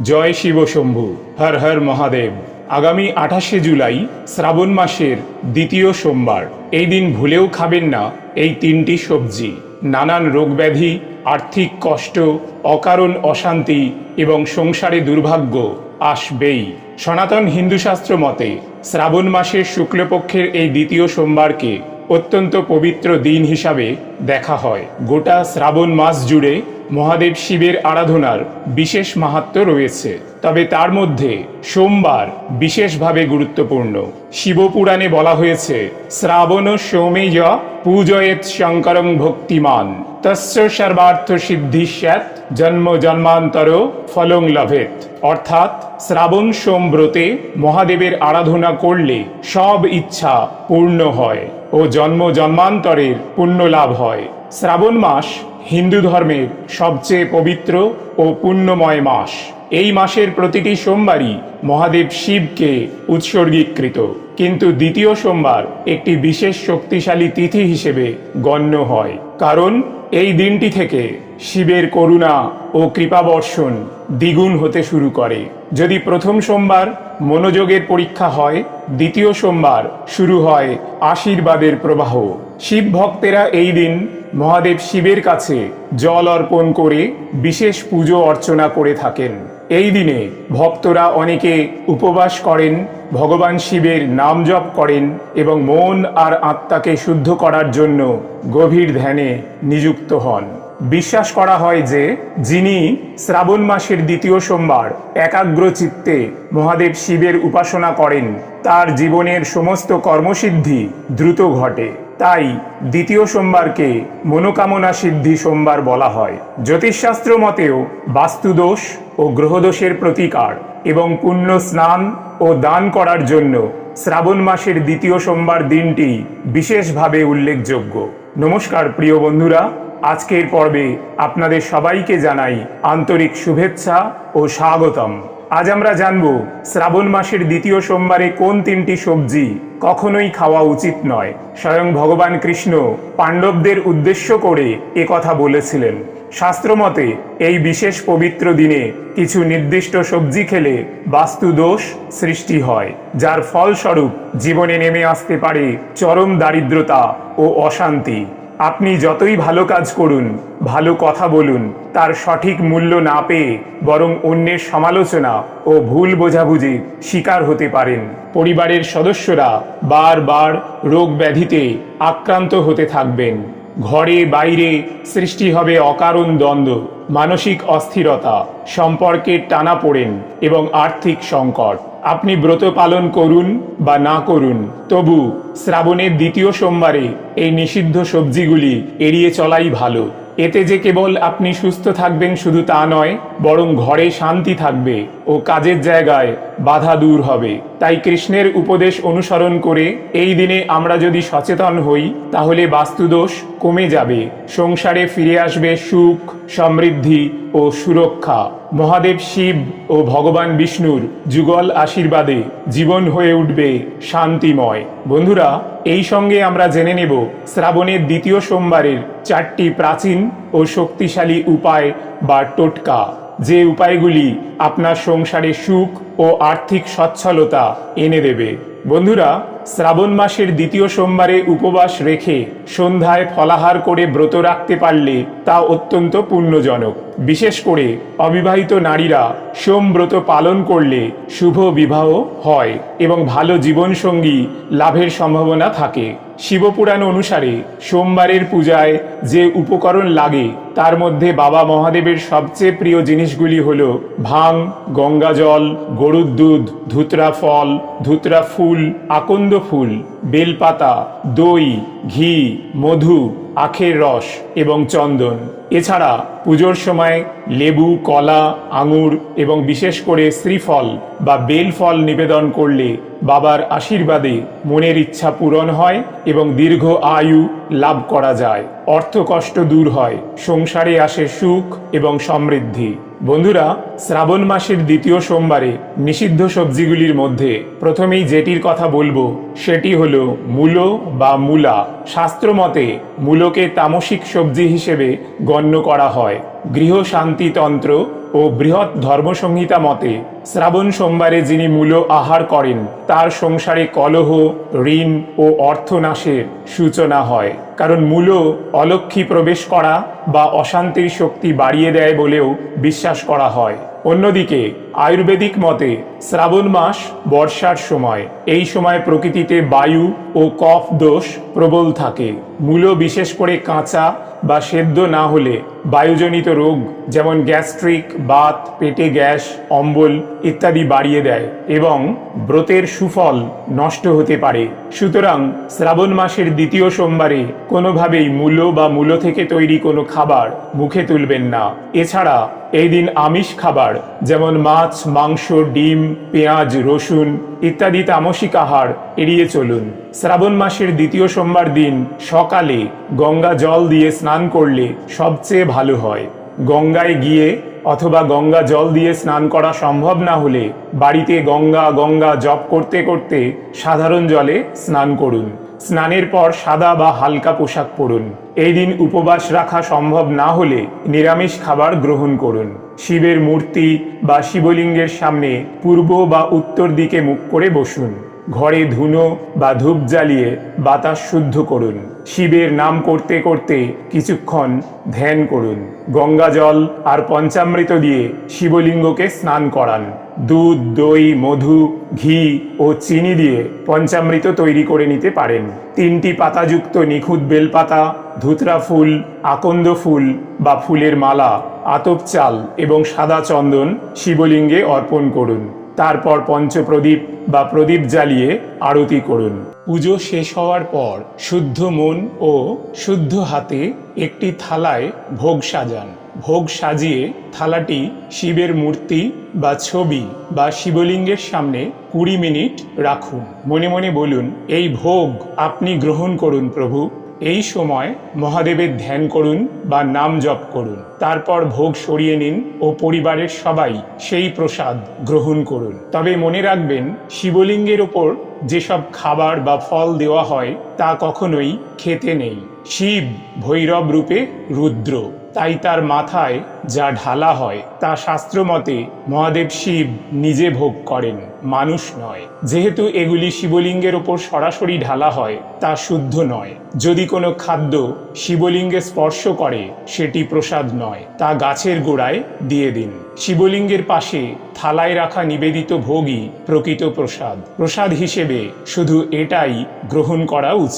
জয় শিব শম্ভু, হর হর মহাদেব। আগামী আঠাশে জুলাই শ্রাবণ মাসের দ্বিতীয় সোমবার। এই দিন ভুলেও খাবেন না এই তিনটি সবজি। নানান রোগব্যাধি, আর্থিক কষ্ট, অকারণ অশান্তি এবং সংসারে দুর্ভাগ্য আসবেই। সনাতন হিন্দু শাস্ত্র মতে, শ্রাবণ মাসের শুক্লপক্ষের এই দ্বিতীয় সোমবারকে অত্যন্ত পবিত্র দিন হিসাবে দেখা হয়। গোটা শ্রাবণ মাস জুড়ে মহাদেব শিবের আরাধনার বিশেষ মাহাত্ম্য রয়েছে। তবে তার মধ্যে সোমবার বিশেষভাবে গুরুত্বপূর্ণ। শিবপুরাণে বলা হয়েছে, শ্রাবণ সৌমেয় পূজয়েত শঙ্করং ভক্তিমান তস্য সর্বার্থ সিদ্ধি স্যাত জন্ম জন্মান্তর ফলং লভেত অর্থাৎ শ্রাবণ সোম ব্রতে মহাদেবের আরাধনা করলে সব ইচ্ছা পূর্ণ হয় ও জন্ম জন্মান্তরের পুণ্য লাভ হয়। শ্রাবণ মাস হিন্দু ধর্মের সবচেয়ে পবিত্র ও পুণ্যময় মাস। এই মাসের প্রতিটি সোমবারই মহাদেব শিবকে উৎসর্গীকৃত। কিন্তু দ্বিতীয় সোমবার একটি বিশেষ শক্তিশালী তিথি হিসেবে গণ্য হয়। কারণ এই দিনটি থেকে শিবের করুণা ও কৃপাবর্ষণ দ্বিগুণ হতে শুরু করে। যদি প্রথম সোমবার মনোযোগের পরীক্ষা হয়, দ্বিতীয় সোমবার শুরু হয় আশীর্বাদের প্রবাহ। শিব ভক্তেরা এই দিন মহাদেব শিবের কাছে জল অর্পণ করে বিশেষ পুজো অর্চনা করে থাকেন। এই দিনে ভক্তরা অনেকে উপবাস করেন, ভগবান শিবের নাম জপ করেন এবং মন আর আত্মাকে শুদ্ধ করার জন্য গভীর ধ্যানে নিযুক্ত হন। বিশ্বাস করা হয় যে, যিনি শ্রাবণ মাসের দ্বিতীয় সোমবার একাগ্র চিত্তে মহাদেব শিবের উপাসনা করেন, তার জীবনের সমস্ত কর্মসিদ্ধি দ্রুত ঘটে। তাই দ্বিতীয় সোমবারকে মনোকামনা সিদ্ধি সোমবার বলা হয়। জ্যোতিষশাস্ত্র মতেও বাস্তুদোষ ও গ্রহদোষের প্রতিকার এবং পুণ্য স্নান ও দান করার জন্য শ্রাবণ মাসের দ্বিতীয় সোমবার দিনটি বিশেষভাবে উল্লেখযোগ্য। নমস্কার প্রিয় বন্ধুরা, আজকের পর্বে আপনাদের সবাইকে জানাই আন্তরিক শুভেচ্ছা ও স্বাগতম। আজ আমরা জানব, শ্রাবণ মাসের দ্বিতীয় সোমবারে কোন তিনটি সবজি কখনোই খাওয়া উচিত নয়। স্বয়ং ভগবান কৃষ্ণ পাণ্ডবদের উদ্দেশ্য করে এ কথা বলেছিলেন। শাস্ত্রমতে এই বিশেষ পবিত্র দিনে কিছু নির্দিষ্ট সবজি খেলে বাস্তু দোষ সৃষ্টি হয়, যার ফলস্বরূপ জীবনে নেমে আসতে পারে চরম দারিদ্রতা ও অশান্তি। আপনি যতই ভালো কাজ করুন, ভালো কথা বলুন, তার সঠিক মূল্য না পেয়ে বরং অন্যের সমালোচনা ও ভুল বোঝাবুঝির শিকার হতে পারেন। পরিবারের সদস্যরা বারবার রোগ ব্যাধিতে আক্রান্ত হতে থাকবেন। ঘরে বাইরে সৃষ্টি হবে অকারণ দ্বন্দ্ব, মানসিক অস্থিরতা সম্পর্কের টানা পড়েন এবং আর্থিক সংকট। আপনি ব্রত পালন করুন বা না করুন, তবু শ্রাবণের দ্বিতীয় সোমবারে এই নিষিদ্ধ সবজিগুলি এড়িয়ে চলাই ভালো। এতে যে কেবল আপনি সুস্থ থাকবেন শুধু তা নয়, বরং ঘরে শান্তি থাকবে ও কাজের জায়গায় বাধা দূর হবে। তাই কৃষ্ণের উপদেশ অনুসরণ করে এই দিনে আমরা যদি সচেতন হই, তাহলে বাস্তুদোষ কমে যাবে, সংসারে ফিরে আসবে সুখ, সমৃদ্ধি ও সুরক্ষা। মহাদেব শিব ও ভগবান বিষ্ণুর যুগল আশীর্বাদে জীবন হয়ে উঠবে শান্তিময়। বন্ধুরা, এই সঙ্গে আমরা জেনে নেব শ্রাবণের দ্বিতীয় সোমবারের চারটি প্রাচীন ও শক্তিশালী উপায় বা টোটকা। যে উপায়গুলি আপনার সংসারে সুখ ও আর্থিক সচ্ছলতা এনে দেবে। বন্ধুরা, শ্রাবণ মাসের দ্বিতীয় সোমবারে উপবাস রেখে সন্ধ্যায় ফলাহার করে ব্রত রাখতে পারলে তা অত্যন্ত পুণ্যজনক। বিশেষ করে অবিবাহিত নারীরা সোম ব্রত পালন করলে শুভ বিবাহ হয় এবং ভালো জীবনসঙ্গী লাভের সম্ভাবনা থাকে। শিবপুরাণ অনুসারে সোমবারের পূজায় যে উপকরণ লাগে, তার মধ্যে বাবা মহাদেবের সবচেয়ে প্রিয় জিনিসগুলি হল ভাং গঙ্গা জল গরুর দুধ, ধুতরা ফল, ধুতরা ফুল, আকন্দ ফুল, বেলপাতা, দই, ঘি, মধু আখের রস এবং চন্দন। এছাড়া পুজোর সময় লেবু, কলা, আঙুর এবং বিশেষ করে শ্রীফল বা বেল ফল নিবেদন করলে বাবার আশীর্বাদে মনের ইচ্ছা পূরণ হয় এবং দীর্ঘ আয়ু লাভ করা যায়। অর্থ কষ্ট দূর হয়, সংসারে আসে সুখ এবং সমৃদ্ধি। বন্ধুরা, শ্রাবণ মাসের দ্বিতীয় সোমবারে নিষিদ্ধ সবজিগুলির মধ্যে প্রথমেই যেটির কথা বলব, সেটি হলো মূলো বা মূলা। শাস্ত্রমতে মূলোকে তামসিক সবজি হিসেবে গণ্য করা হয়। গৃহ শান্তিতন্ত্র ও বৃহৎ ধর্মসংহিতা মতে, শ্রাবণ সোমবারে যিনি মূল আহার করেন, তার সংসারে কলহ, ঋণ ও অর্থনাশের সূচনা হয়। কারণ মূল অলক্ষী প্রবেশ করা বা অশান্তির শক্তি বাড়িয়ে দেয় বলেও বিশ্বাস করা হয়। অন্যদিকে, আয়ুর্বেদিক মতে, শ্রাবণ মাস বর্ষার সময়। এই সময় প্রকৃতিতে বায়ু ও কফ দোষ প্রবল থাকে। মূল বিশেষ করে কাঁচা বা সেদ্ধ না হলে বায়ুজনিত রোগ যেমন গ্যাস্ট্রিক, বাত, পেটে গ্যাস, অম্বল ইত্যাদি বাড়িয়ে দেয় এবং ব্রতের সুফল নষ্ট হতে পারে। সুতরাং শ্রাবণ মাসের দ্বিতীয় সোমবারে কোনোভাবেই মূলো বা মূলো থেকে তৈরি কোনো খাবার মুখে তুলবেন না। এছাড়া এই দিন আমিষ খাবার যেমন মাছ, মাংস, ডিম, পেঁয়াজ, রসুন ইত্যাদি তামসিক আহার এড়িয়ে চলুন। শ্রাবণ মাসের দ্বিতীয় সোমবার দিন সকালে গঙ্গা জল দিয়ে স্নান করলে সবচেয়ে ভালো হয়। গঙ্গায় গিয়ে অথবা গঙ্গা জল দিয়ে স্নান করা সম্ভব না হলে বাড়িতে গঙ্গা গঙ্গা জপ করতে করতে সাধারণ জলে স্নান করুন। স্নানের পর সাদা বা হালকা পোশাক পরুন। এই দিন উপবাস রাখা সম্ভব না হলে নিরামিষ খাবার গ্রহণ করুন। শিবের মূর্তি বা শিবলিঙ্গের সামনে পূর্ব বা উত্তর দিকে মুখ করে বসুন। ঘরে ধুনো বা ধূপ জ্বালিয়ে বাতাস শুদ্ধ করুন। শিবের নাম করতে করতে কিছুক্ষণ ধ্যান করুন। গঙ্গা জল আর পঞ্চামৃত দিয়ে শিবলিঙ্গকে স্নান করান। দুধ, দই, মধু, ঘি ও চিনি দিয়ে পঞ্চামৃত তৈরি করে নিতে পারেন। তিনটি পাতাযুক্ত নিখুঁত বেলপাতা, ধুতরা ফুল, আকন্দ ফুল বা ফুলের মালা, আতপ চাল এবং সাদা চন্দন শিবলিঙ্গে অর্পণ করুন। তারপর পঞ্চপ্রদীপ বা প্রদীপ জ্বালিয়ে আরতি করুন। পুজো শেষ হওয়ার পর শুদ্ধ মন ও শুদ্ধ হাতে একটি থালায় ভোগ সাজান। ভোগ সাজিয়ে থালাটি শিবের মূর্তি বা ছবি বা শিবলিঙ্গের সামনে কুড়ি মিনিট রাখুন। মনে মনে বলুন, এই ভোগ আপনি গ্রহণ করুন প্রভু। এই সময় মহাদেবের ধ্যান করুন বা নাম জপ করুন। তারপর ভোগ সরিয়ে নিন ও পরিবারের সবাই সেই প্রসাদ গ্রহণ করুন। তবে মনে রাখবেন, শিবলিঙ্গের ওপর যেসব খাবার বা ফল দেওয়া হয় তা কখনোই খেতে নেই। শিব ভৈরব রূপে রুদ্র, তাই তার মাথায় যা ঢালা হয়, তা শাস্ত্রমতে মহাদেব শিব নিজে ভোগ করেন, মানুষ নয়। যেহেতু এগুলি শিবলিঙ্গের ওপর সরাসরি ঢালা হয়, তা শুদ্ধ নয়। যদি কোনো খাদ্য শিবলিঙ্গে স্পর্শ করে, সেটি প্রসাদ নয়, তা গাছের গোড়ায় দিয়ে দিন। শিবলিঙ্গের পাশে থালায় রাখা নিবেদিত ভোগই প্রকৃত প্রসাদ। প্রসাদ হিসেবে শুধু এটাই গ্রহণ করা উচিত।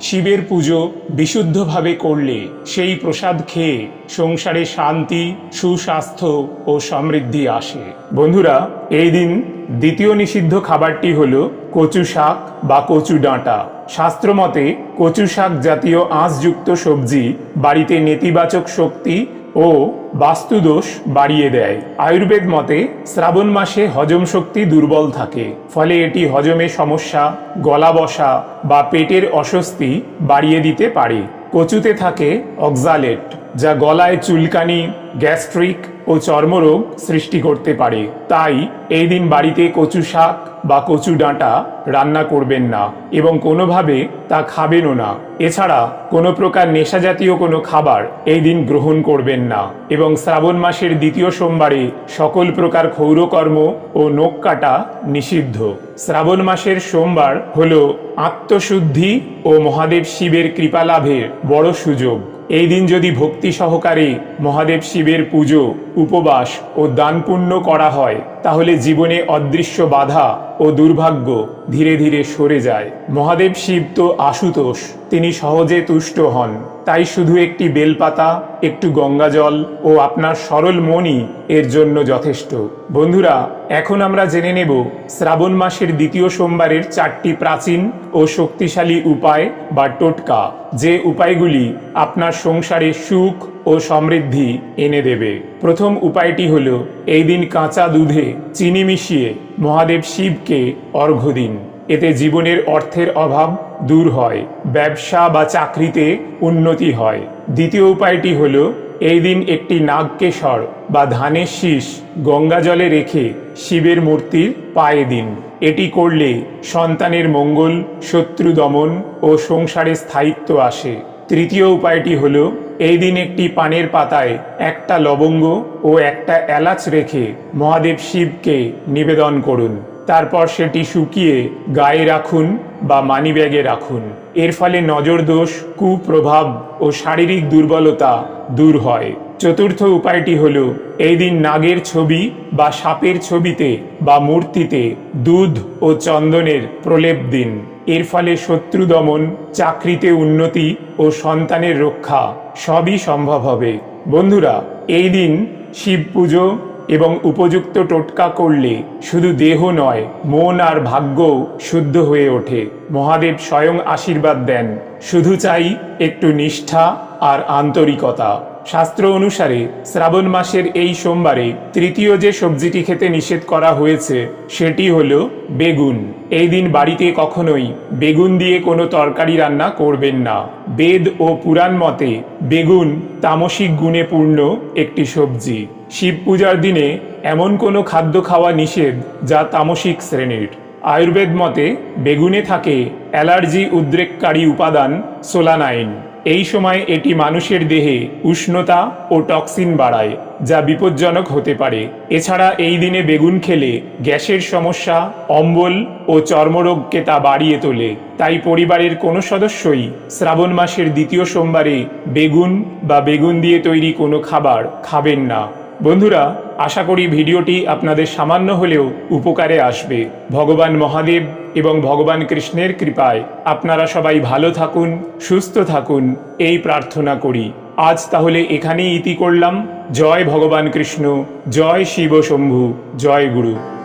শিবের পুজো বিশুদ্ধভাবে করলে সেই প্রসাদ খেয়ে সংসারে শান্তি, সুস্বাস্থ্য ও সমৃদ্ধি আসে। বন্ধুরা, এই দিন দ্বিতীয় নিষিদ্ধ খাবারটি হল কচু শাক বা কচু ডাঁটা। শাস্ত্রমতে কচু শাক জাতীয় আঁশযুক্ত সবজি বাড়িতে নেতিবাচক শক্তি ও বাস্তুদোষ বাড়িয়ে দেয়। আয়ুর্বেদ মতে, শ্রাবণ মাসে হজম শক্তি দুর্বল থাকে, ফলে এটি হজমে সমস্যা, গলা বসা বা পেটের অস্বস্তি বাড়িয়ে দিতে পারে। কচুতে থাকে অক্সালেট, যা গলায় চুলকানি, গ্যাস্ট্রিক ও চর্মরোগ সৃষ্টি করতে পারে। তাই এই দিন বাড়িতে কচু শাক বা কচু ডাঁটা রান্না করবেন না এবং কোনোভাবে তা খাবেনও না। এছাড়া কোনো প্রকার নেশাজাতীয় কোনো খাবার এই দিন গ্রহণ করবেন না এবং শ্রাবণ মাসের দ্বিতীয় সোমবারে সকল প্রকার ক্ষৌরকর্ম ও নোখ কাটা নিষিদ্ধ। শ্রাবণ মাসের সোমবার হল আত্মশুদ্ধি ও মহাদেব শিবের কৃপা লাভের বড় সুযোগ। এই দিন যদি ভক্তি সহকারে মহাদেব শিবের পুজো, উপবাস ও দান পুণ্য করা হয়, তাহলে জীবনে অদৃশ্য বাধা ও দুর্ভাগ্য ধীরে ধীরে সরে যায়। মহাদেব শিব তো আশুতোষ, তিনি সহজে তুষ্ট হন। তাই শুধু একটি বেলপাতা, একটু গঙ্গাজল ও আপনার সরল মনই এর জন্য যথেষ্ট। বন্ধুরা, এখন আমরা জেনে নেব শ্রাবণ মাসের দ্বিতীয় সোমবারের চারটি প্রাচীন ও শক্তিশালী উপায় বা টোটকা, যে উপায়গুলি আপনার সংসারে সুখ ও সমৃদ্ধি এনে দেবে। প্রথম উপায়টি হলো, এই দিন কাঁচা দুধে চিনি মিশিয়ে মহাদেব শিবকে অর্ঘ্য দিন এতে জীবনের অর্থের অভাব দূর হয়, ব্যবসা বা চাকরিতে উন্নতি হয়। দ্বিতীয় উপায়টি হলো, এই দিন একটি নাগকেশর বা ধানের শীষ গঙ্গা জলে রেখে শিবের মূর্তির পায়ে দিন। এটি করলে সন্তানের মঙ্গল, শত্রু দমন ও সংসারে স্থায়িত্ব আসে। তৃতীয় উপায়টি হলো, এই দিন একটি পানের পাতায় একটা লবঙ্গ ও একটা এলাচ রেখে মহাদেব শিবকে নিবেদন করুন। তারপর সেটি শুকিয়ে গায়ে রাখুন বা মানিব্যাগে রাখুন। এর ফলে নজরদোষ, কুপ্রভাব ও শারীরিক দুর্বলতা দূর হয়। চতুর্থ উপায়টি হল, এই দিন নাগের ছবি বা সাপের ছবিতে বা মূর্তিতে দুধ ও চন্দনের প্রলেপ দিন। এর ফলে শত্রু দমন, চাকরিতে উন্নতি ও সন্তানের রক্ষা সবই সম্ভব হবে। বন্ধুরা, এই দিন শিব পুজো এবং উপযুক্ত টোটকা করলে শুধু দেহ নয়, মন আর ভাগ্য শুদ্ধ হয়ে ওঠে। মহাদেব স্বয়ং আশীর্বাদ দেন। শুধু চাই একটু নিষ্ঠা আর আন্তরিকতা। শাস্ত্র অনুসারে শ্রাবণ মাসের এই সোমবারে তৃতীয় যে সবজিটি খেতে নিষেধ করা হয়েছে, সেটি হল বেগুন। এই দিন বাড়িতে কখনোই বেগুন দিয়ে কোনো তরকারি রান্না করবেন না। বেদ ও পুরাণ মতে বেগুন তামসিক গুণে পূর্ণ একটি সবজি। শিব পূজার দিনে এমন কোনো খাদ্য খাওয়া নিষেধ যা তামসিক শ্রেণির। আয়ুর্বেদ মতে, বেগুনে থাকে অ্যালার্জি উদ্রেককারী উপাদান সোলানাইন। এই সময় এটি মানুষের দেহে উষ্ণতা ও টক্সিন বাড়ায়, যা বিপজ্জনক হতে পারে। এছাড়া এই দিনে বেগুন খেলে গ্যাসের সমস্যা, অম্বল ও চর্মরোগকে তা বাড়িয়ে তোলে। তাই পরিবারের কোনো সদস্যই শ্রাবণ মাসের দ্বিতীয় সোমবারে বেগুন বা বেগুন দিয়ে তৈরি কোনো খাবার খাবেন না। বন্ধুরা, আশা করি ভিডিওটি আপনাদের সামান্য হলেও উপকারে আসবে। ভগবান মহাদেব এবং ভগবান কৃষ্ণের কৃপায় আপনারা সবাই ভালো থাকুন, সুস্থ থাকুন, এই প্রার্থনা করি। আজ তাহলে এখানেই ইতি করলাম। জয় ভগবান কৃষ্ণ, জয় শিব শম্ভু, জয় গুরু।